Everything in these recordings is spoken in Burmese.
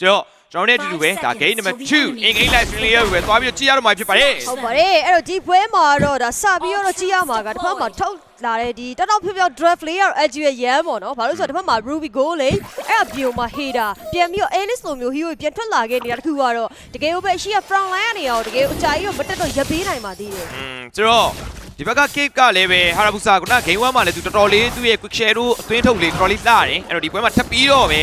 ဆိုတော့ကျွန်တော်တို့နဲ့အတူတူပဲဒါ game number 2 in game live stream လေးပဲသွားပြီးတော့ကြည့်ရတော့မှာဖြစ်ပါတယ်ဟုတ်ပါတယ်အဲ့တော့ဒီပွဲမှာတော့ဒါစပြီးတော့ကြည့်ရမှာကတစ်ဖက်မှာထုတ်လာတဲ့ဒီတော်တော်ဖြောဖြော draft player edge ရဲ့ရမ်းပေါ့နော်ဘာလို့လဲဆိုတော့တစ်ဖက်မှာ ruby goal လေအဲ့အပြင်မှာ hater ပြန်ပြီးတော့ alice လိုမျိုး hero ပြန်ထွက်လာခဲ့နေတာတခုကတော့တကယ်လို့ပဲရှိရ front line ကနေရောတကယ်အကြာကြီးတော့မတက်တော့ရပ်ပေးနိုင်ပါသေးတယ်อืมဆိုတော့ဒီဘက်က cape ကလည်းပဲဟာရာဘူဆာကန game 1မှာလည်းသူတော်တော်လေးသူ့ရဲ့ quick share တို့အသွင်းထုတ်လေးတော်တော်လေးလှတယ်အဲ့တော့ဒီပွဲမှာထပ်ပြီးတော့ပဲ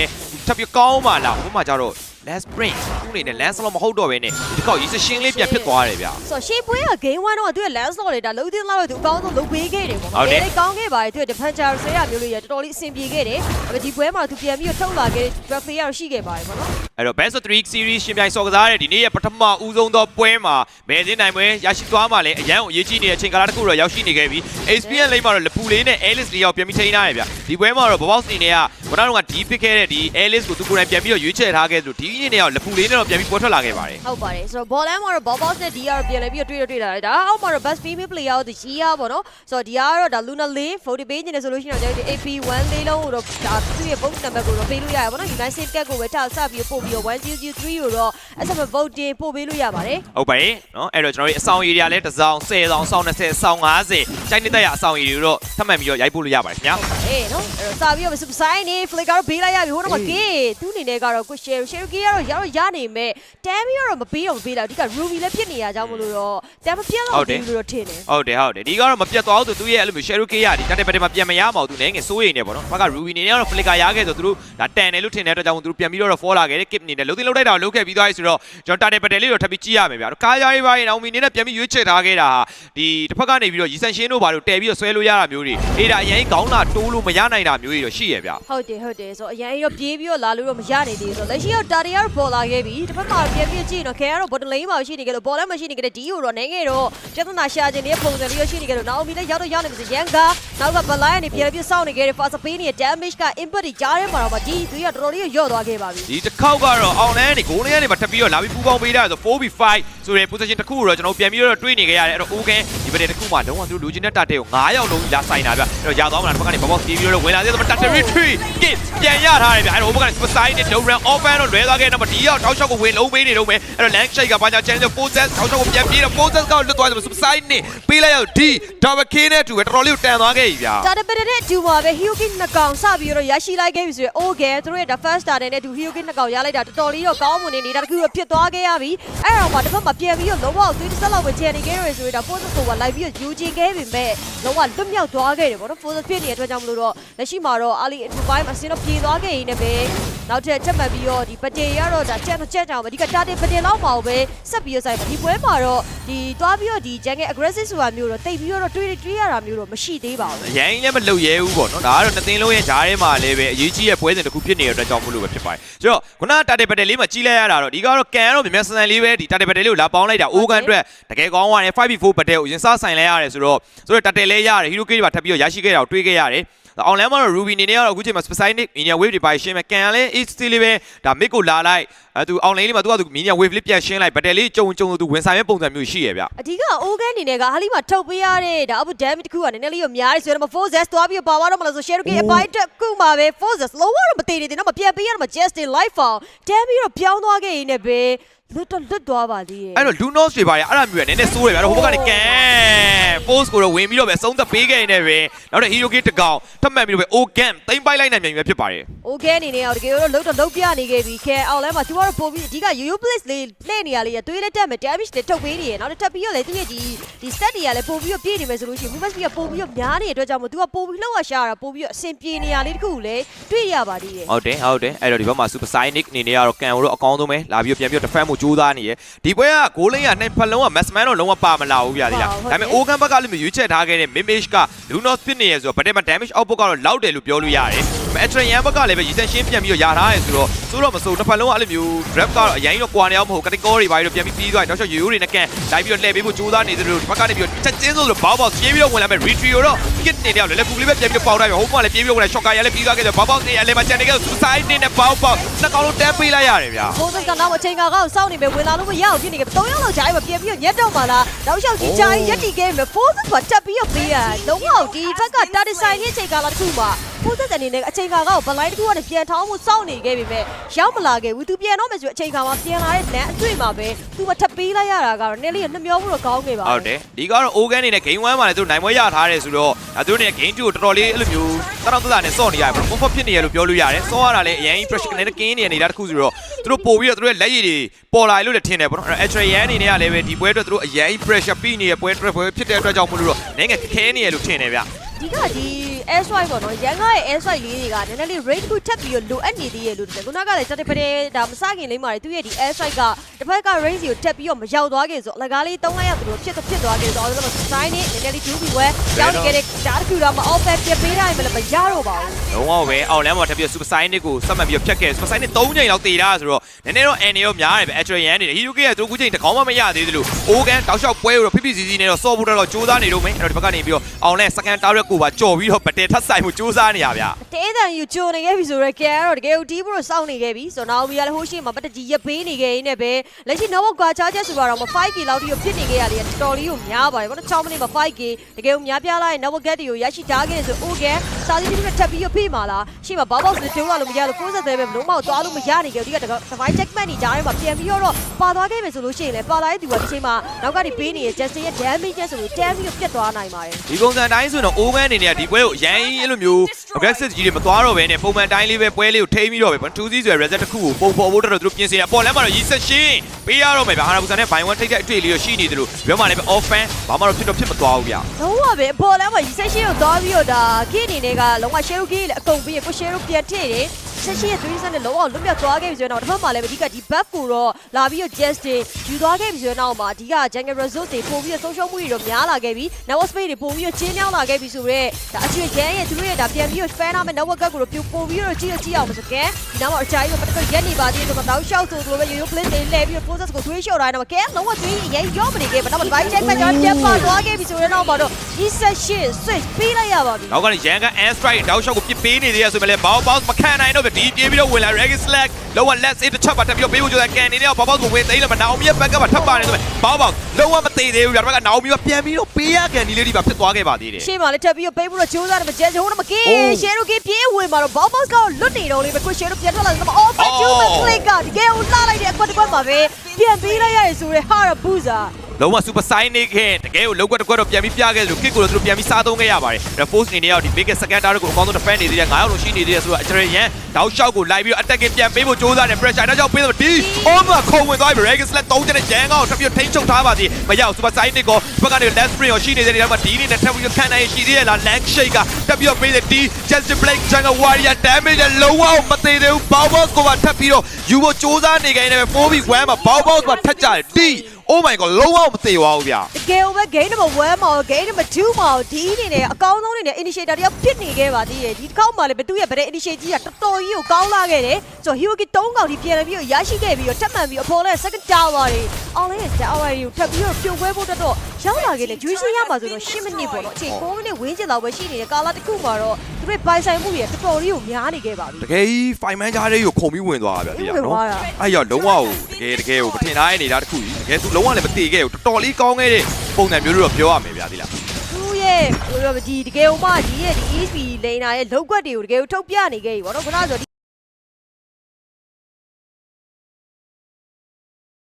ထပ်ပြီးကောင်းမှလာဟိုမှာကျတော့ last sprint သူ့အနေနဲ့ last slot မဟုတ်တော့ဘဲနဲ့ဒီကောက်ရေးစရှင်းလေးပြန်ဖြစ်သွားတယ်ဗျာဆိုတော့ရှေ့ပွဲက game 1တော့သူရဲ့ last slot လေဒါလုံးတင်းလာတော့သူအကောင်းဆုံးလုပ်ပေးခဲ့တယ်ပေါ့ဟုတ်နော်တယ်လေးကောင်းခဲ့ပါတယ်သူရဲ့ defender ဆေးရမျိုးလေးရတော်တော်လေးအဆင်ပြေခဲ့တယ်အခုဒီပွဲမှာသူပြန်ပြီးတော့ထုတ်လာခဲ့တဲ့ draft player ရှိခဲ့ပါတယ်ပေါ့နော်အဲ့တော့ best of 3 series ရှင်ပြိုင်စော်ကစားတဲ့ဒီနေ့ရဲ့ပထမဦးဆုံးသောပွဲမှာမဲစင်းနိုင်ပွဲရရှိသွားမှလည်းအရန်ကိုအရေးကြီးနေတဲ့အချိန်ကာလတစ်ခုတော့ရောက်ရှိနေခဲ့ပြီး experience လိမ့်မှာတော့လပူလေးနဲ့ Alice လေးယောက်ပြန်ပြီးထိန်းထားရဗျဒီပွဲမှာတော့ Bobox အနေနဲ့ကဘနာတော့ကဒီဖြစ်ခဲ့တဲ့ဒီ Alice ကိုသူကိုယ်တိုင်ပြန်ပြီးတော့ရွေးချယ်ထားခဲ့သလိုဒီအနေနဲ့ကလပူလေးနဲ့တော့ပြန်ပြီးပေါ်ထွက်လာခဲ့ပါတယ်ဟုတ်ပါတယ်ဆိုတော့ ball line မှာတော့ ball box နဲ့ DR ပြန်လဲပြီးတော့တွေ့ရတွေ့လာတယ်ဒါအောက်မှာတော့ best female player ကိုဒီ Gia ပေါ့နော်ဆိုတော့ DR ကတော့ဒါ Luna Lane 40 page နေဆိုလို့ရှိရင်တော့ဒီ AP1 လေးလုံးကိုတော့ဒါသူ့ရဲ့ vote number ကိုတော့ပေးလို့ရရပါတော့ United Cat ကိုပဲထားစပြီးပို့ပြီးတော့1003ကိုတော့ SM vote တင်ပို့ပေးလို့ရပါတယ်ဟုတ်ပါတယ်နော်အဲ့တော့ကျွန်တော်တို့အဆောင်ရည်တွေကလည်းတစ်စောင်း10စောင်းစောင်း20စောင်း50စိုင်းနေတဲ့ရအဆောင်ရည်တွေတော့ထပ်မံပြီးတော့ရိုက်ပို့လို့ရပါတယ်ခင်ဗျာအေးနော်အဲ့တော့စပြီးတော့ super sign နေ flick ကတော့ပေးလိုက်ရပြီဟိုတော့မကေသူ့အနေနဲ့ကတော့ quick share share ကေကတော့ရတော့ရနေမဲ့ damn တော့မပေးတော့မပေးလိုက်အဓိက ruby လည်းဖြစ်နေရကြောင်းမလို့တော့ damn မပြတ်တော့ဘူးလို့တော့ထင်တယ်ဟုတ်တယ်ဟုတ်တယ်ဒီကတော့မပြတ်သွားဘူးသူသူ့ရဲ့အဲ့လိုမျိုး share case ရဒီတက်တက်ပတ်တက်မှာပြန်မရမှာဘူးသူလည်းငယ်စိုးရိမ်နေပေါ့နော်ဘက်က ruby နေနဲ့ကတော့ flicker ရခဲ့ဆိုသူတို့ဒါတန်တယ်လို့ထင်တဲ့အတွက်ကြောင့်သူတို့ပြန်ပြီးတော့ fall လာခဲ့တယ် kip နေတယ်လုံးသိလုံးတိုက်တာကိုလုံးခဲ့ပြီးသွားပြီဆိုတော့ကျွန်တော်တက်တက်ပတ်တက်လေးတော့ထပ်ပြီးကြည့်ရမယ်ဗျာကားရားရေးပါရင်အောင်မီနေနဲ့ပြန်ပြီးရွေးချယ်ထားခဲ့တာဟာဒီတစ်ဖက်ကနေပြီးတော့ရီဆန်ရှင်းတို့ဘာလို့တဲပြီးတော့ဆွဲလို့ရတာမျိုးတွေအေးဒါအရင်ကောင်းတာတိုးလို့မရနိုင်တာမျိုးတွေတော့ရှိရဗျာဟုတ်တယ်ဟုတ်တယ်ဆိုတော့အရင်ရောပြေးပြီးတော့လာလို့တော့မရနေသေးဘူးဆိုတော့လက်ရှိတော့တာရီယာပေါ်လာခဲ့ပြီတစ်ဖက်မှာပြန်ပြီးကြည့်တော့ခဲကတော့ bottom lane မှာရှိနေကြလို့ပေါ်လည်းမရှိနေကြတဲ့ဒီကိုတော့နေငယ်တော့ပြဿနာရှာခြင်းလေးပုံစံလေးရရှိနေကြလို့နောက်မီလည်းရောက်တော့ရောက်နေပြီရန်ကနောက်ကဘလိုင်းကနေပြန်ပြီးစောင့်နေကြတဲ့ fast pay နဲ့ damage က input တွေကြားထဲမှာတော့ဒီသူကတော်တော်လေးရော့သွားခဲ့ပါပြီဒီတစ်ခေါက်ကတော့အောင်လန်းနေဂိုးလန်းကနေမှထပ်ပြီးတော့လာပြီးပူပေါင်းပေးတာဆို 4v5 ဆိုတဲ့ position တစ်ခုကိုတော့ကျွန်တော်ပြန်ပြီးတော့တွေးနေကြရတယ်အဲ့တော့ okay ဒီဘက်တစ်ခုမှလုံးဝသူတို့လူချင်းတဲ့တတ်တဲ့ကို9ယောက်လုံးလာဆိုင်တာဗျအဲ့တော့ရသွားမလားတစ်ဖက်ကနေဘောဘောစီးပြီးတော့ဝင်လာသေးတယ်တတ် territory kit ပြန်ရထားတယ်ဗျအဲ့တော့ဟိုဘက်ကနေ super side နဲ့ low run open တော့လွဲသွားခဲ့တော့ဒီရောက်တောက်ချောက်ကိုဝင်လုံးပေးနေတော့မယ်အဲ့တော့ land shake ကဘာကြောင့် chance 4set တောက်ချောက်ကိုပြန်ပြေးတော့ 4set ကလွတ်သွားတယ် super side နဲ့ပေးလိုက်ရောက်ဒီ double k နဲ့တူပဲတော်တော်လေးကိုတန်သွားခဲ့ပြီဗျတာတပတဲ့ဒူမှာပဲ Hyuki နှစ်ကောင်စပြီးတော့ရရှိလိုက်ခဲ့ပြီဆိုရင် okay သူတို့ရဲ့ the first starter နဲ့ဒူ Hyuki နှစ်ကောင်ရလိုက်တာတော်တော်လေးတော့ကောင်းမွန်နေနေတာတခုတော့ဖြစ်သွားခဲ့ရပြီအဲ့တော့မှတစ်ဖက်မှာပြန်ပြီးတော့လုံးဝသွေးတစ်စက်လောက်ပဲချန်နေခဲ့ရဆိုရင်ဒါ force ကိုလိုက်ပြီးတော့ယူချင်ခဲ့ပြီမဲ့လုံးဝလွတ်မြောက်သွားခဲ့တယ်ပေါ့နော် force ဖြစ်နေတဲ့အတွက်ကြောင့်မလို့တော့လက်ရှိမှာတော့ Ali အထူပိုင်းမှာဆင်းတော့ပြေသွားခဲ့ရင်းနဲ့ပဲနောက်ထပ်ချက်မှတ်ပြီးတော့ဒီပတေရတော့ဒါချက်တော့ချက်တောင်ပဲဒီကတာတေပတေလောက်မှာပဲဆက်ပြီးတော့ဆိုင်ဒီပွဲမှာတော့ဒီသွားပြီးတော့ဒီ jungle aggressive ဆိုတာမျိုးတော့တိတ်ပြီးတော့တွေးတွေးရတာမျိုးတော့မရှိသေးပါဘူးအရင်လည်းမလုပ်ရဲဘူးပေါ့နော်ဒါကတော့နှစ်သိန်းလုံးရဲ့ဂျားထဲမှာလည်းပဲအရေးကြီးရဲ့ပွဲစဉ်တစ်ခုဖြစ်နေတဲ့အတွက်ကြောင့်မို့လို့ပဲဖြစ်ပါတယ်ဆိုတော့ခုနကတာတေပတယ်လေးမှာကြီးလိုက်ရတာတော့ဒီကတော့ကန်ကတော့မြင်မြဆန်ဆန်လေးပဲဒီတာတေပတယ်လေးကိုလာပေါင်းလိုက်တာအိုးကန်အတွက်တကယ်ကောင်းသွားတယ် 5v4 ပတယ်ကိုရင်စားဆိုင်လိုက်ရတယ်ဆိုတော့ဆိုတော့တာတေလဲရတယ်ဟီရိုကေးတွေပါထပ်ပြီးတော့ရရှိခဲ့တာကိုတွေးခဲ့ရတယ် အောင်လမ်းမှာတော့ Ruby နေနေကတော့အခုချိန်မှာ specific media wave တွေပါရှင်းမယ်ကန်ကလည်း H still လေးပဲဒါ mic ကိုလာလိုက်အဲသူအောင်လင်းလေးမှာသူကသူ media wave လေးပြန်ရှင်းလိုက်ဘတ်တယ်လေးကြုံကြုံသူဝင်ဆိုင်မဲ့ပုံစံမျိုးရှိရဗျအဓိကအိုးကန်အနေနဲ့ကဟာလီမှာထုတ်ပေးရတဲ့ဒါအပူဒမ်တစ်ခုကနည်းနည်းလေးတော့များတယ်ဆိုတော့ 4Z သွားပြီးပါသွားတော့မလားဆို share ကအပိုင်းတစ်ခုမှာပဲ 4Z လုံးဝတော့မတည်နေတယ်နော်မပြန်ပေးရတော့မ just in life found ဒမ်ပြီးတော့ပြောင်းသွားခဲ့ရင်းနဲ့ပဲ လွတ်တော့လွတ်သွားပါသေးရဲ့အဲ့တော့ Lunos တွေပါရအဲ့ဒါမျိုးရနည်းနည်းစိုးတယ်ဗျာတော့ဟိုဘက်ကနေကန် post ကိုတော့ဝင်ပြီးတော့ပဲအဆုံးသက်ပေးခဲ့နေတယ်ပဲနောက်တဲ့ Hero K တကောင်ထပ်မှန်ပြီးတော့ပဲ Ogan တိမ့်ပိုက်လိုက်နိုင်မြန်ပြီပဲဖြစ်ပါတယ် Ogan အနေနဲ့တော့တကယ်တော့လွတ်တော့လွတ်ပြနေခဲ့ပြီခဲအောက်လဲမှာသူကတော့ပို့ပြီးအဓိက UU Blitz လေးလက်နေရလေးရသွေးလက်တက်မယ် damage တွေထုတ်ပေးနေရနောက်တစ်ထပ်ပြီးတော့လေသူရဲ့ဒီဒီ stat တွေကလည်းပို့ပြီးတော့ပြည့်နေမယ်ဆိုလို့ရှိရင် movement speed ကပို့ပြီးတော့များနေတဲ့အတွက်ကြောင့်မို့သူကပို့ပြီးလှုပ်ရရှာတာပို့ပြီးတော့အဆင်ပြေနေရလေးတခုကိုလည်းတွေ့ရပါသေးတယ်ဟုတ်တယ်ဟုတ်တယ်အဲ့တော့ဒီဘက်မှာ Super Sonic အနေနဲ့ကတော့ကန်ကိုတော့အကောင်းဆုံးပဲလာပြီးတော့ပြန်ပြီးတော့ defend မှုကြိုးစားနေရဒီပွဲကဂိုးလိန်ကနှစ်ဖက်လုံးက mass man တော့လုံးဝပါမလာဘူးဗျာဒီလားဒါပေမဲ့ organ ဘက်ကလည်းရွေးချက်ထားခဲ့တဲ့ mimage က Lunos ဖြစ်နေရဆိုတော့ but damage output ကတော့လောက်တယ်လို့ပြောလို့ရတယ်အထရန်ဘက်ကလည်းပဲရီဆန်ရှင်းပြန်ပြီးတော့ယာထားရဲဆိုတော့ဆိုတော့မဆိုတစ်ဖက်လုံးကအဲ့လိုမျိုး draft ကတော့အရင်တော့ကွာနေအောင်မဟုတ် category တွေပါပြီးတော့ပြန်ပြီးပြီးသွားတယ်တော့ချက်ရိုးရိုးတွေနဲ့ကန်လိုက်ပြီးတော့လှည့်ပေးဖို့ကြိုးစားနေသလိုဒီဘက်ကနေပြီးတော့ချက်ချင်းဆိုလို့ဘောက်ဘောက်ပြေးပြီးတော့ဝင်လာမယ် retreat ကိုတော့ kit နေတယ်လည်းကူလေးပဲပြန်ပြီးတော့ပေါက်ထားပြီဟိုမှာလည်းပြေးပြီးတော့ဝင်လာ shocker ရလည်းပြီးသွားခဲ့တယ်ဘောက်ဘောက်နေရလည်းမချန်နေခဲ့ suicide နေနဲ့ဘောက်ဘောက်နှစ်ကောင်လုံးတန်းပေးလိုက်ရတယ်ဗျာဘိုးစကတော့အချိန်ကကောက်စောင့်က်နေမယ်ဝင်လာလို့မရအောင်ဖြစ်နေကြ3ယောက်လောက်ဂျားမှာပြန်ပြီးတော့ညက်တော့မှလားနောက်လျှောက်ကြီးဂျားရက်တီခဲ့မယ် forces ကတက်ပြီးတော့ပေးရလုံးဝဒီဘက်ကတာဒီဆိုင်ရဲ့ချိန်ကာလတစ်ခုမှာ forces အနေနဲ့အချိန်ကာကောဘလိုင်းတစ်ခုကနေပြန်ထောင်းမှုစောင့်နေခဲ့ပြီမဲ့ရောက်မလာခဲ့ဘူးသူပြန်တော့မယ်ဆိုအချိန်ကာမှာပြန်လာတဲ့လမ်းအတွေ့မှာပဲသူမထပ်ပေးလိုက်ရတာကတော့နည်းလေးနှမျောမှုတော့ကောင်းခဲ့ပါဟုတ်တယ်ဒီကတော့ Ogan နေနဲ့ Game 1မှာလည်းသူတို့နိုင်ပွဲရထားတယ်ဆိုတော့ဒါသူတို့နေ Game 2ကိုတော်တော်လေးအဲ့လိုမျိုးတောက်တောက်တတနဲ့စော့နေရတယ်ပေါ့ comfort ဖြစ်နေရလို့ပြောလို့ရတယ်စော့ရတာလည်းအရင် pressure နဲ့ကင်းနေနေတာတခုဆိုတော့ သူတို့ပို့ပြီးတော့သူတို့ရဲ့လက်ရည်တွေပေါ်လာလို့လည်းထင်တယ်ပေါ့နော်အဲ့ extra ရန်အနေနဲ့ကလည်းပဲဒီပွဲအတွက်သူတို့အရင် pressure ပြီးနေတဲ့ပွဲအတွက်ပွဲဖြစ်တဲ့အတွက်ကြောင့်မလို့တော့နိုင်ငံခက်ခဲနေရလို့ထင်တယ်ဗျဒီကဒီ air strike ပေါ့နော်ရန်ကားရဲ့ air strike လေးတွေကနည်းနည်းလေး rate တစ်ခုထပ်ပြီးတော့လိုအပ်နေသေးရဲ့လို့တယ်ခုနကလည်းစက်တပတဲ့ဒါမစခင်လေးမှာသူ့ရဲ့ဒီ air strike ကတစ်ဖက်က race ကိုတက်ပြီးတော့မရောက်သွားခဲ့ဆိုအလကားလေးတုံးလိုက်ရသလိုဖြစ်တော့ဖြစ်သွားခဲ့ဆိုတော့ sign နဲ့နည်းနည်းလေး 2B ဝဲရောက်နေခဲ့တဲ့ဒါတစ်ခုတော့မ off back ပြပေးထားရင်လည်းမရတော့ပါဘူးလုံးဝပဲအောင်လမ်းမှာထပ်ပြီး super saiyan ကိုစက်မှတ်ပြီးဖြတ်ခဲ့ super saiyan 3ချိန်လောက်တည်တာဆိုတော့နည်းနည်းတော့ n ရောများတယ်ပဲ extra ရန်နေတယ် hero ကသူခုချိန်တကောင်းမှမရသေးသလို Ogan တောက်လျှောက်ပွဲကိုတော့ဖိဖိစီစီနဲ့တော့စော့ဖို့တော့ကြိုးစားနေတော့မယ်အဲ့တော့ဒီဘက်ကနေပြီးတော့အောင်လဲ second target ကိုပါကြော်ပြီးတော့ပတဲထပ်ဆိုင်မှုကြိုးစားနေရဗျာတဲတန်ယူဂျိုနေခဲ့ပြီဆိုတော့ကဲကတော့တကယ်ကိုတီးဖို့စောင့်နေခဲ့ပြီဆိုတော့နောက်ပြီးရလည်းဟိုရှိမှာပတကြီးရပေးနေခဲ့ရင်းနဲ့ပဲလက်ရှိ Nova ကွာချားချက်ဆိုတော့ 5k လောက်ထိဖြစ်နေခဲ့ရတယ်တော်တော်လေးကိုများပါတယ်ဘာလို့6မိနစ်မှာ 5k တကယ်ကိုများပြားလိုက် Nova get တွေကိုရရှိထားခဲ့ဆို okay စာသီးတစ်ခုထပ်ပြီးဖိမှာလားရှိမှာဘောက်ဘောက်ဆိုတိုးလာလို့မရလို့60သေးပဲဘလုံးမောက်သွားလို့မရနေကြဘူးဒီက device checkman ကြီးကြားထဲမှာပြန်ပြီးတော့ ပါသွားခဲ့မယ်ဆိုလို့ရှိရင်လည်းပါလာတဲ့သူကဒီချိန်မှာနောက်ကနေပေးနေတဲ့ Justin ရဲ့ damage ဆိုလို့တန်းပြီးတော့ပြတ်သွားနိုင်ပါတယ်ဒီပုံစံတိုင်းဆိုတော့ Ogan အနေနဲ့ဒီပွဲကိုအရင်အဲ့လိုမျိုး aggressive ကြီးတွေမသွားတော့ဘဲနဲ့ပုံမှန်တိုင်းလေးပဲပွဲလေးကိုထိန်းပြီးတော့ပဲ2စီးဆိုရယ် reset တစ်ခုကိုပုံဖော်ဖို့တော်တော်သူတို့ပြင်ဆင်ရပေါ်လမ်းမှာတော့ရီဆက်ရှင်းပေးရတော့မယ်ဗျာဟာနာဘူဆန်နဲ့ဘိုင်ဝမ်ထိတ်တဲ့အတွေ့အလေးရရှိနေတယ်လို့ပြောမှလည်းပဲ off fan ဘာမှတော့ဖြစ်တော့ဖြစ်မသွားဘူးဗျာလုံးဝပဲအပေါ်လမ်းမှာရီဆက်ရှင်းကိုသွားပြီးတော့ဒါကိအနေနဲ့ကလုံးဝရှယ်ရူကိလည်းအကုန်ပြီးရကိုရှယ်ရူပြန်ထည့်တယ် ဆက်ရှိရဲ့သွေးစက်နဲ့လုံးဝလွတ်မြောက်သွားခဲ့ပြီဆိုတော့တစ်ဖက်မှာလည်းအဓိကဒီ buff ကိုတော့လာပြီးတော့ just တွေယူသွားခဲ့ပြီဆိုတော့မှာအဓိက jungle result တွေပို့ပြီးတော့ဆုံးရှုံးမှုတွေတော့များလာခဲ့ပြီ network space တွေပို့ပြီးတော့ချင်းမြောင်းလာခဲ့ပြီဆိုတော့ဒါအချွေရန်ရဲ့သူတို့ရဲ့ဒါပြန်ပြီးတော့ fan နာမဲ့ network ကိုတော့ပို့ပြီးတော့ကြည့်ရကြည့်အောင်ဆိုကဲဒီနောက်မှာအချာကြီးကပတ်သက်ရက်နေပါသေးတယ်ဆိုတော့တောက်လျှောက်ဆိုသူတို့ပဲရိုးရိုး play တွေလဲပြီးတော့ process ကိုသွေးလျှော့ထားတယ်ကဲလုံးဝသွေးရင်ရောမနေခဲ့ဘာတော့ device check မှာကျွန်တော်ပြန်ပါသွားခဲ့ပြီဆိုတော့တော့ E-session switch ပေးလိုက်ရပါပြီနောက်ကနေရန်က and strike တောက်ရှောက်ကိုပြစ်ပေးနေသေးရဆိုမှလည်းဘောက်ဘောက်မခံနိုင်တော့ဗျဒီပြေးပြီးတော့ဝင်လာ Regis Slack လောက let's it တစ်ချက်ပါတက်ပြီးတော့ပေးဖို့ကြိုးစားကန်နေတော့ဘောက်ဘောက်ကိုဝင်သိမ်းလို့မနာအောင်မြတ်ဘက်ကပါထပ်ပါနေဆိုမှဘောက်ဘောက်လုံးဝမသေးသေးဘူးဗျဒါဘက်ကနာအောင်မြတ်ပြန်ပြီးတော့ပေးရကန်ဒီလေးဒီပါဖြစ်သွားခဲ့ပါသေးတယ်ရှေ့မှာလည်းထပ်ပြီးတော့ပေးဖို့တော့ကြိုးစားတယ်မကျဲချိုးတော့မကင်းအိုးရှယ်ရိုကင်းပြေးဝင်မှာတော့ဘောက်ဘော့စ်ကတော့လွတ်နေတော့လေပဲကိုရှယ်ရိုပြန်ထွက်လာတယ်မအော်ဖက်ကျူးမကလစ်ကတကယ်ကိုလာလိုက်တဲ့အကွက်တစ်ကွက်မှာပဲပြန်ပေးလိုက်ရတယ်ဆိုရဲဟာရဘူဇာ လုံးဝ super sign နေခဲ့တကယ်ကိုလောက်ကွက်တစ်ကွက်တော့ပြန်ပြီးပြခဲ့တယ်လို့ kick ကိုလည်းသူတို့ပြန်ပြီးစားသုံးခဲ့ရပါတယ်။ Reforce အနေနဲ့ရောဒီ big second target ကိုအကောင်းဆုံး defend နေသေးတယ်9ယောက်လုံးရှိနေသေးတယ်ဆိုတော့အချရရန်တောက်လျှောက်ကိုလိုက်ပြီးတော့ attack ပြန်ပေးဖို့ကြိုးစားတယ် pressure တော့ကြောက်ပေးတယ်ဒီ over ခုံဝင်သွားပြီ Regis လက်သုံးတဲ့ရန်ကောက်ထပ်ပြီးထိန်းချုပ်ထားပါသေးမရဘူး super sign နေကိုဘက်ကနေ left spring ကိုရှိနေတဲ့နေရာမှာဒီနေနဲ့ထပ်ပြီးခံနိုင်ရှိသေးတယ်လား leg shake ကထပ်ပြီးတော့ပေးတယ်ဒီ just blake jungle warrior damage လုံးဝမသေးသေးဘူး bow boss ကိုပါထပ်ပြီးတော့ယူဖို့ကြိုးစားနေကြတယ် 4v1 မှာ bow boss မှာထပ်ကြတယ်ဒီ oh my god လုံးဝမသေးပါဘူးဗျာတကယ်ကိုပဲ game number 1မှာ game number 2မှာဒီအနေနဲ့အကောင်းဆုံးအနေနဲ့ initiator တယောက်ဖြစ်နေခဲ့ပါသေးတယ်ဒီတစ်ခေါက်မှာလည်းဘသူရဲ့ဗတဲ့ initiator ကြီးကတော်တော်ကြီးကိုကောင်းလာခဲ့တယ်ဆိုတော့ Hiroki 3កောင်ဒီပြန်လာပြီးတော့ရရှိခဲ့ပြီးတော့တက်မှန်ပြီးအပေါ်လဲ second tower တွေအောင်လဲ tower တွေကိုထပ်ပြီးတော့ပြုတ်ပွဲဖို့တက်တော့ရောက်လာခဲ့တယ်ဂျွေးစီရမှာဆိုတော့10မိနစ်ပေါ့နော်အချိန်9မိနစ်ဝန်းကျင်လောက်ပဲရှိနေတဲ့ကာလတစ်ခုမှာတော့သူတို့ပိုင်ဆိုင်မှုတွေတော်တော်လေးကိုများနေခဲ့ပါပြီတကယ်ကြီးဖိုင်မန်ကြားလေးကိုခုံပြီးဝင်သွားတာဗျာဒီကဝင်နော်သွားတာအဲ့ရောက်လုံးဝကိုတကယ်တကယ်ကိုမထင်ထားတဲ့နေတာတစ်ခုကြီးတကယ်သူလုံးဝလည်းမတည်ခဲ့ဘူးတော်တော်လေးကောင်းခဲ့တဲ့ပုံစံမျိုးလို့တော့ပြောရမယ်ဗျာဒီလားသူရဲ့ဟိုဒီတကယ်ဥမကြီးရဲ့ဒီ ESP လိန်နာရဲ့လောက်ကွက်တွေကိုတကယ်ထုတ်ပြနေခဲ့ပြီပေါ့နော်ခုနကဆို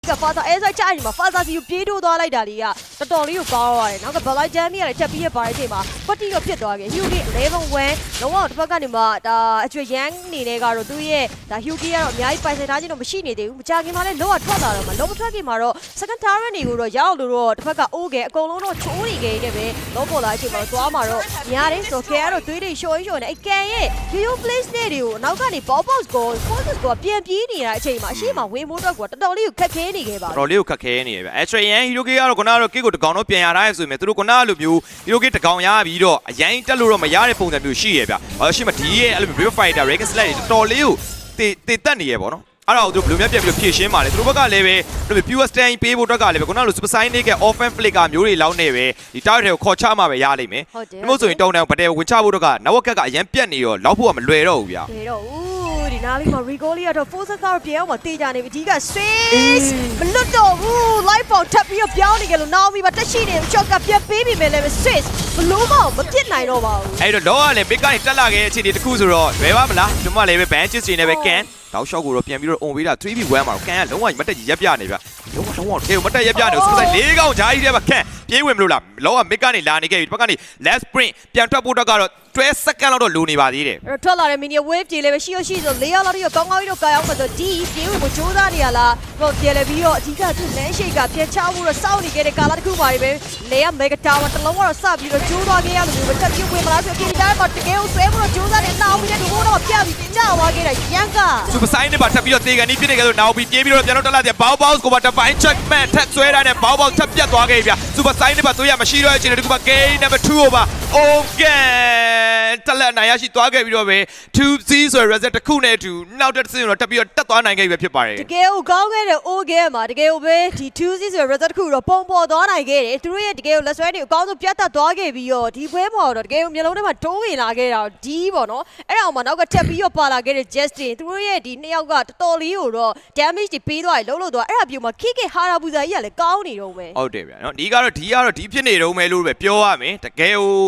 ကဖာသာအဲဆိုင်ချိုင်မှာဖာသာစီကိုပြေးထိုးသွားလိုက်တာလေးက တော်တော်လေးကိုကောင်းသွားတယ်။နောက်ကဘလိုက်ဂျန်မီကလည်းချက်ပြီးရပါတဲ့အချိန်မှာဖတ်တီတော့ဖြစ်သွားခဲ့။ Hyuki 11 win လုံးဝတစ်ဖက်ကနေမှဒါအကျွေရန်အနေနဲ့ကတော့သူ့ရဲ့ဒါ Hyuki ကတော့အများကြီးပိုင်ဆိုင်ထားခြင်းတော့မရှိနေသေးဘူး။မကြခင်မှာလည်းလောကထွက်လာတော့မှလောကထွက်ခင်မှာတော့ second tower တွေကိုတော့ရောက်လို့တော့တစ်ဖက်ကအိုးခဲ့အကုန်လုံးတော့ချိုးနေခဲ့နေပဲလောပေါ်လာအချိန်မှာသွားမှာတော့များတယ်ဆိုတော့ခဲကတော့သွေးတွေရှော်ရင်းရှော်နေအဲကန်ရဲ့ Yo place နဲ့တွေကိုနောက်ကနေ pop box ကို forces ကိုပြန်ပြေးနေတဲ့အချိန်မှာအရှိမဝင်မိုးတော့ကတော်တော်လေးကိုခက်ခဲနေခဲ့ပါတော်တော်လေးကိုခက်ခဲနေရဗျာ Extra ရန် Hero K ကတော့ခုနကတော့ kick ကိုတကောင်တော့ပြန်ရတာရဲ့ဆိုရင်သူတို့ခုနကလိုမျိုး Hero K တကောင်ရပြီးတော့အရင်တက်လို့တော့မရတဲ့ပုံစံမျိုးရှိရဗျာဘာလို့ရှိမှဒီရဲ့အဲ့လို Brave Fighter Regan Slash တွေတော်တော်လေးကိုတေတေတက်နေရပေါ့နော်အဲ့ဒါကိုသူတို့ဘယ်လိုများပြန်ပြီးတော့ဖြည့်ရှင်းပါလဲသူတို့ဘက်ကလည်းပဲအဲ့လို pure stand ပေးဖို့အတွက်ကလည်းပဲခုနကလို super sign တွေက offense flicker မျိုးတွေလောက်နေပဲဒီ target တွေကိုခေါ်ချမှပဲရလိမ့်မယ်ဟုတ်တယ်ဒါမှမဟုတ်ဆိုရင်တုံတန်ဗတဲဝင်ချဖို့တော့က network ကအရင်ပြတ်နေရောလောက်ဖို့ကမလွယ်တော့ဘူးဗျာတယ်တော့ဦးဒီ နားလေးမှာ Rigoli ကတော့ Forza ကတော့ပြေအောင်မတေးကြနေပြီဒီက Swiss မလွတ်တော့ဘူး live ပေါ်ထပ်ပြီးတော့ပြောင်းနေကြလို့ Naomi မှာတက်ရှိနေ shot ကပြတ်ပေးပြီမဲ့လည်း Swiss ဘလို့မမပြစ်နိုင်တော့ပါဘူးအဲ့တော့လောကလည်းမစ်ကနေတက်လာခဲ့တဲ့အခြေအနေတစ်ခုဆိုတော့လွယ်ပါမလားကျွန်မလည်းပဲ benches တွေနဲ့ပဲကန်တောက်ရှော့ကိုတော့ပြန်ပြီးတော့ on ပေးတာ 3v1 မှာတော့ကန်ကလုံးဝမတက်ကြီးရက်ပြနေဗျလုံးဝလုံးဝတကယ်မတက်ရက်ပြနေဆိုတော့၄កောင်ဂျာကြီးတဲ့မှာကန် ပြေးဝင်မလို့လားလောကမစ်ကနေလာနေခဲ့ပြီဒီဘက်ကနေ left sprint ပြန်ထွက်ဖို့တော့ကတော့12 second လောက်တော့လိုနေပါသေးတယ်အဲ့တော့ထွက်လာတဲ့ mini wave ပြေလည်းပဲရှိရရှိဆို၄ရောက်လောက်တော့ကောင်းကောင်းကြီးတော့ကာအောင်ဆိုတော့ဒီပြေဝင်ကိုကြိုးစားနေရလားဟိုပြေလည်းပြီးတော့အဓိကသူလမ်းရှိကဖျက်ချဖို့တော့စောင့်နေခဲ့တဲ့ကာလာတစ်ခုပါပဲလေက mega tower တစ်လုံးကတော့စပြီးတော့ကြိုးသွားခဲ့ရလို့ပဲတက်ပြဝင်မလားဆိုတော့ဒီတိုင်းမှာတကယ်ကိုဆွဲဖို့တော့ကြိုးစားနေနောက်ပြီးတဲ့ဘိုးတော့ပြပြီးကြာသွားခဲ့တာရန်ကစူပါဆိုင်နဲ့ပါထပ်ပြီးတော့တေကန်နီးပြစ်နေကြလို့နောက်ပြီးပြေးပြီးတော့ပြန်တော့တက်လာတဲ့ဘောက်ဘောက်ကိုပါတပိုင်း check man ထက်ဆွဲတာနဲ့ဘောက်ဘောက်ထပ်ပြတ်သွားခဲ့ပြီဗျစူပါဆိုင်နဲ့ပါသွေးရမရှိတော့တဲ့ချိန်တကူပါ game number 2 over okay တက်လက်နိုင်ရရှိသွားခဲ့ပြီးတော့ပဲ 2C ဆိုရယ် reset တစ်ခုနဲ့အတူနောက်တစ်ဆင့်တော့တက်ပြီးတော့တက်သွားနိုင်ခဲ့ပြီဖြစ်ပါတယ်တကယ်ကိုကောင်းခဲ့တဲ့ O game မှာတကယ်ကိုပဲဒီ 2C ဆိုတဲ့ result တစ်ခုတော့ပုံပေါ်သွားနိုင်ခဲ့တယ်သူတို့ရဲ့တကယ်ကိုလက်ဆွဲတွေအကောင်းဆုံးပြတ်တက်သွားခဲ့ပြီးတော့ဒီပွဲမှာတော့တကယ်ကိုမျိုးလုံးထဲမှာတိုးဝင်လာခဲ့တာဒီပေါ့နော်အဲ့ဒါအောင်မှနောက်ကထပ်ပြီးတော့ပါလာခဲ့တဲ့ Justin သူတို့ရဲ့ဒီနှစ်ယောက်ကတော်တော်လေးကိုတော့ damage တွေပေးသွားတယ်လုံးလို့တော့အဲ့ဒါပြုံမှာ kick ဟာရာဘူဇာကြီးကလည်းကောင်းနေတော့ပဲဟုတ်တယ်ဗျာနော်ဒီကတော့ဒီကတော့ဒီဖြစ်နေတော့မယ်လို့ပဲပြောရမယ်တကယ်ဟို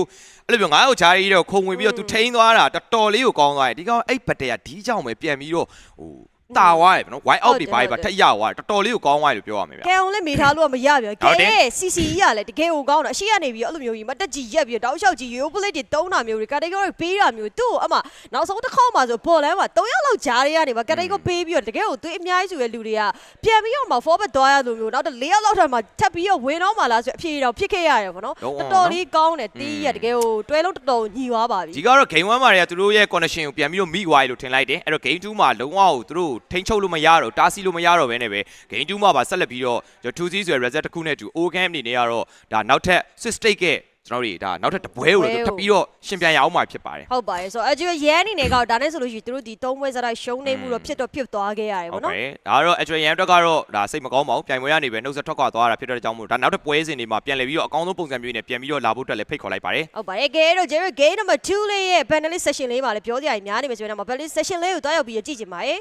အဲ့လိုပြောငါ့ကိုဂျာရီတော့ခုံဝင်ပြီးတော့ तू ထိန်းသွားတာတော်တော်လေးကိုကောင်းသွားတယ်ဒီကောင်အဲ့ဘတ်တရဒီကြောင့်ပဲပြန်ပြီးတော့ဟို တာသွားတယ်ဗျနော် white out တွေပါပါထက်ရသွားတယ်တော်တော်လေးကိုကောင်းသွားတယ်လို့ပြောရမယ်ဗျာကဲအောင်လည်းမေထားလို့ကမရပြန်ဟုတ်တယ်ကဲ CC ကြီးကလည်းတကယ်ကိုကောင်းတာအရှိကနေပြီးတော့အဲ့လိုမျိုးကြီးမတက်ကြီးရက်ပြီးတော့တောက်လျှောက်ကြီးရိုးပလိတ်တွေတုံးတာမျိုးတွေ category ပေးတာမျိုးသူ့ကိုအမနောက်ဆုံးတစ်ခေါက်မှဆိုပေါ်လန်းမှာ3ယောက်လောက်ဂျားတွေကနေပါ category ပေးပြီးတော့တကယ်ကိုသွေးအများကြီးဆိုတဲ့လူတွေကပြန်ပြီးတော့မှ forward သွားရလိုမျိုးနောက်တော့4ယောက်လောက်ထပ်မှထပ်ပြီးတော့ဝင်တော့မှလားဆိုအဖြေတော့ဖြစ်ခဲ့ရတယ်ပေါ့နော်လုံးဝတော်တော်လေးကောင်းတယ်တီးရတကယ်ကိုတွဲလုံးတော်တော်ညီသွားပါပြီဒီကတော့ game 1မှာတွေကသူတို့ရဲ့ connection ကိုပြန်ပြီးတော့မိသွားပြီလို့ထင်လိုက်တယ်အဲ့တော့ game 2မှာလုံးဝကိုသူတို့ထိန်းချုပ်လို့မရတော့တားဆီးလို့မရတော့ဘဲနဲ့ပဲ game 2မှာပါဆက်လက်ပြီးတော့ 2C ဆိုရယ် reset တစ်ခုနဲ့အတူ O game အနေနဲ့ကတော့ဒါနောက်ထပ် six state ကကျွန်တော်တို့ဒါနောက်ထပ်တပွဲကိုလည်းထပ်ပြီးတော့ရှင်ပြန်ရအောင်မှာဖြစ်ပါတယ်ဟုတ်ပါတယ်ဆိုတော့အကျွရဲအနေနဲ့ကတော့ဒါနဲ့ဆိုလို့ရှိရင်သူတို့ဒီ၃ပွဲစတိုင်းရှုံးနေမှုတော့ဖြစ်တော့ဖြစ်သွားခဲ့ရတယ်ဟုတ်ပေါ့နော်ကဲ့ဒါကတော့ actual ရန်အတွက်ကတော့ဒါစိတ်မကောင်းပါဘူးပြိုင်ပွဲကနေပဲနှုတ်ဆက်ထွက်ခွာသွားတာဖြစ်တဲ့အကြောင်းမို့ဒါနောက်ထပ်ပွဲစဉ်တွေမှာပြန်လည်ပြီးတော့အကောင်းဆုံးပုံစံမျိုးနဲ့ပြန်ပြီးတော့လာဖို့အတွက်လည်းဖိတ်ခေါ်လိုက်ပါတယ်ဟုတ်ပါတယ်ကဲတော့ Jerry game number 2လေးရဲ့ panelist session လေးမှာလည်းပြောစရာကြီးများနေပြီဆိုတော့ panelist session လေးကိုတွားရောက်ပြီးကြည့်ကြပါရဲ့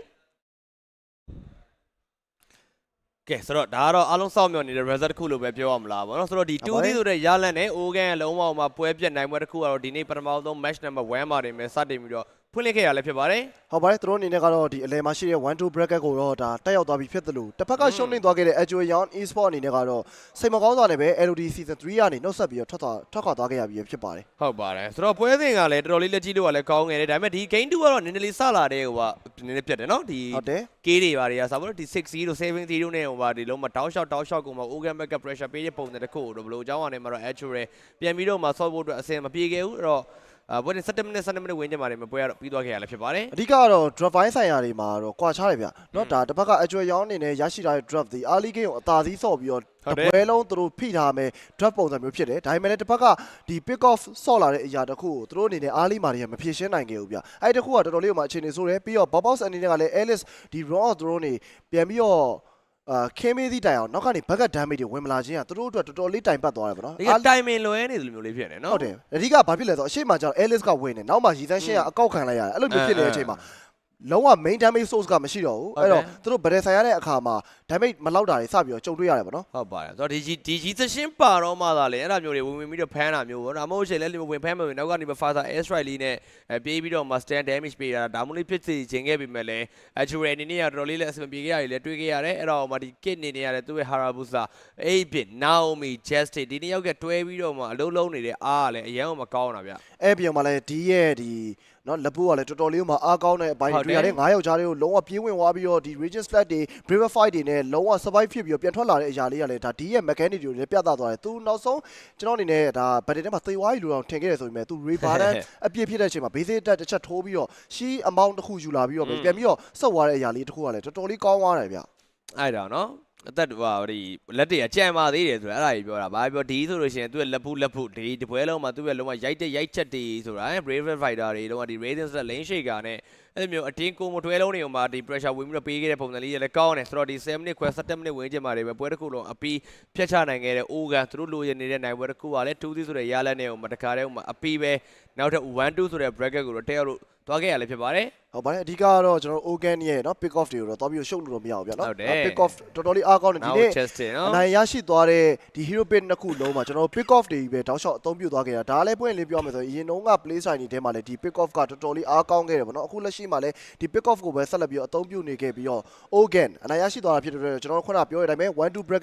ကဲဆိုတော့ဒါကတော့အားလုံးစောင့်မျှော်နေတဲ့ result တစ်ခုလို့ပဲပြောရမလားဗောနော်ဆိုတော့ဒီဟုတ်ပါ 2D ရဲ့ဆိုတဲ့ရလန်နဲ့ Ogan ရဲ့လုံးဝမှာပွဲပြတ်နိုင်ပွဲတစ်ခုကတော့ဒီနေ့ပထမဆုံး match number 1မှာနေမယ်စတင်ပြီးတော့ ဖွင့်လှစ်ခဲ့ရလဲဖြစ်ပါတယ်ဟုတ်ပါတယ်သူတို့အနေနဲ့ကတော့ဒီအလဲမှာရှိတဲ့1 2 bracket ကိုတော့ဒါတက်ရောက်သွားပြီဖြစ်တယ်လို့တစ်ဖက်ကရှုံးနေသွားခဲ့တဲ့ Azure Young Esport အနေနဲ့ကတော့စိတ်မကောင်းစွာနဲ့ပဲ LOD Season 3ကနေနှုတ်ဆက်ပြီးတော့ထွက်သွားထွက်ခွာသွားခဲ့ရပြီဖြစ်ပါတယ်ဟုတ်ပါတယ်ဆိုတော့ပွဲစဉ်ကလည်းတော်တော်လေးလက်ကြည့်လို့ကလည်းကောင်းခဲ့တယ်ဒါပေမဲ့ဒီ game 2ကတော့နည်းနည်းလေးစလာတဲ့ဟိုကနည်းနည်းပြတ်တယ်နော်ဒီဟုတ်တယ်ကေးတွေပါတွေကဆိုတော့ဒီ6 0 7 0နဲ့ဟိုပါဒီလုံးမှာတောက်လျှောက်တောက်လျှောက်ကိုမှ Ogan back pressure ပေးတဲ့ပုံစံတစ်ခုကိုတော့ဘယ်လိုအကြောင်းအနေမှာတော့ actual ပြန်ပြီးတော့မှ solve ဖို့အတွက်အဆင်မပြေခဲ့ဘူးအဲ့တော့ အာဘယ်နဲ့7မိနစ်7မိနစ်ဝင်းကျင်မှာနေမှာပွဲကတော့ပြီးသွားခဲ့ရလဲဖြစ်ပါတယ် အဓိကကတော့ drop file ဆိုင်ရာတွေမှာတော့ကွာခြားတယ်ဗျเนาะဒါတစ်ဖက်က Azure Young အနေနဲ့ရရှိထားတဲ့ drop ဒီ early game ကိုအသာစီးဆော့ပြီးတော့ ဟုတ် တ တယ် ပွဲလုံးသူတို့ဖိထားမယ် drop ပုံစံမျိုးဖြစ်တယ်ဒါပေမဲ့လည်းတစ်ဖက်ကဒီ pick off ဆော့လာတဲ့အရာတစ်ခုကိုသူတို့အနေနဲ့ early မှာတွေကမဖြေရှင်းနိုင်ခဲ့ဘူးဗျအဲ့ဒီတစ်ခုကတော်တော်လေးကိုမှအခြေအနေဆိုးတယ်ပြီးတော့ Bob Box အနေနဲ့ကလည်း Alice ဒီ raw of drone နေပြန်ပြီးတော့ အာခင်းမေးသည့်တိုင်အောင်နောက်ကနေ back damage တွေဝင်မလာခြင်းကသူတို့အတွက်တော်တော်လေးတိုင်ပတ်သွားတယ်ဗောနော်ဒီကတိုင်မင်လွဲနေတယ်လို့မျိုးလေးဖြစ်နေနော်ဟုတ်တယ်အဓိကဘာဖြစ်လဲဆိုတော့အရှိမကျတော့ Alice ကဝင်နေနောက်မှရီသန်းရှင်းကအကောက်ခံလိုက်ရတယ်အဲ့လိုမျိုးဖြစ်နေတဲ့အချိန်မှာ လုံးဝ main damage source ကမရှိတော့ဘူးအဲ့တော့သူတို့ဗဒယ်ဆိုင်ရတဲ့အခါမှာ damage မလောက်တာတွေစပြီးတော့ကြုံတွေ့ရတယ်ဗောနော်ဟုတ်ပါတယ်ဆိုတော့ဒီကြီးဒီကြီးသရှင်ပါတော့မှသာလေအဲ့ဒါမျိုးတွေဝင်ဝင်ပြီးတော့ဖမ်းတာမျိုးပေါ့ဒါမှမဟုတ်ရှင်လဲလေဝင်ဖမ်းမယ်နောက်ကနေပဲ faster air strike လေးနဲ့အဲပြေးပြီးတော့ master damage ပေးတာဒါမှမဟုတ်လေးဖြစ်စီခြင်းခဲ့ပြီမဲ့လဲ actual အနေနဲ့ကတော်တော်လေးလည်းအဆင်ပြေခဲ့ရတယ်လေတွေ့ခဲ့ရတယ်အဲ့တော့မှဒီ kit နေနေရတယ်သူ့ရဲ့ harabusa 8 bit naomi justice ဒီနေ့ရောက်ကတွဲပြီးတော့မှအလုံးလုံးနေတဲ့အားကလည်းအရန်မကောင်းတာဗျအဲ့ပြောင်မှာလည်းဒီရဲ့ဒီ နော်လက်ပိုးကလည်းတော်တော်လေးမှအားကောင်းတဲ့အပိုင်းဟုတ်တယ်တွေ့ရတယ်9ယောက်ကြားလေးကိုလုံးဝပြေးဝင်သွားပြီးတော့ဒီ region flat တွေ braver fight တွေနဲ့လုံးဝ survive ဖြစ်ပြီးတော့ပြန်ထွက်လာတဲ့အရာလေးကလည်းဒါဒီရဲ့ mechanic တွေကိုလည်းပြသသွားတယ်သူနောက်ဆုံးကျွန်တော်အနေနဲ့ဒါ battle ထဲမှာသေသွားပြီလို့တော့ထင်ခဲ့ရဆိုပေမဲ့သူ rebardan အပြည့်ဖြစ်တဲ့အချိန်မှာ basic attack တစ်ချက်ထိုးပြီးတော့ she amount တစ်ခုယူလာပြီးတော့ပဲပြန်ပြီးတော့ဆုတ်သွားတဲ့အရာလေးတစ်ခုကလည်းတော်တော်လေးကောင်းသွားတယ်ဗျအဲ့ဒါနော် အသက်ဟိုဒီလက်တွေကကြံပါသေးတယ်ဆိုတာအဲ့ဒါကြီးပြောတာဘာပြောဒီဆိုလို့ရှိရင်သူ့ရဲ့လက်ဖူးလက်ဖူးဒီဒီပွဲလုံးမှာသူ့ရဲ့လုံးဝရိုက်တဲ့ရိုက်ချက်တွေဆိုတာ brave fighter တွေလုံးဝဒီ racing set lane shaker နဲ့အဲ့လိုမျိုးအတင်းကိုမတွဲလုံးတွေမှာဒီ pressure ဝင်ပြီးတော့ပေးခဲ့တဲ့ပုံစံလေးတွေလည်းကောင်းတယ်ဆိုတော့ဒီ7 minute ခွဲ7 minute ဝင်ကျင်မှာတွေပဲပွဲတစ်ခုလုံးအပီးဖျက်ချနိုင်ခဲ့တဲ့ Ogan သူတို့လိုချင်နေတဲ့နိုင်ပွဲတစ်ခုကလည်း2-3ဆိုတဲ့ရလတ်နဲ့ဟိုမှာတခါတည်းဟိုမှာအပီးပဲနောက်ထပ်1-2ဆိုတဲ့ bracket ကိုတော့တက်ရောက်လို့ သွားခဲ့ရလဲဖြစ်ပါတယ် ဟုတ်ပါတယ်အဓိကကတော့ကျွန်တော် organ ရဲ့เนาะ pick off တွေကိုတော့တော်ပြီးတော့ရှုပ်လို့တော့မရဘူးဗျာเนาะ ဟုတ်တယ် pick off တော်တော်လေးအားကောင်းတယ်ဒီ နောက် နေ့ Chestin အ နော် နိုင်ရရှိသွားတဲ့ဒီ hero pin နှစ်ခုလုံးမှာကျွန်တော် pick off တွေကြီးပဲတောက်လျှောက်အသုံးပြုသွားခဲ့တာဒါလည်းပွင့်လေးပြောမယ်ဆိုရင်အရင်တုန်းက play style တွေထဲမှာလည်းဒီ pick off ကတော်တော်လေးအားကောင်းခဲ့တယ်ဗောနော်အခုလက်ရှိမှာလည်းဒီ pick off ကိုပဲဆက်လက်ပြီးတော့အသုံးပြုနေခဲ့ပြီးတော့ organ အနိုင်ရရှိသွားတာဖြစ်တဲ့အတွက်ကျွန်တော်တို့ခုနပြောတဲ့အတိုင်းပဲ1 2 break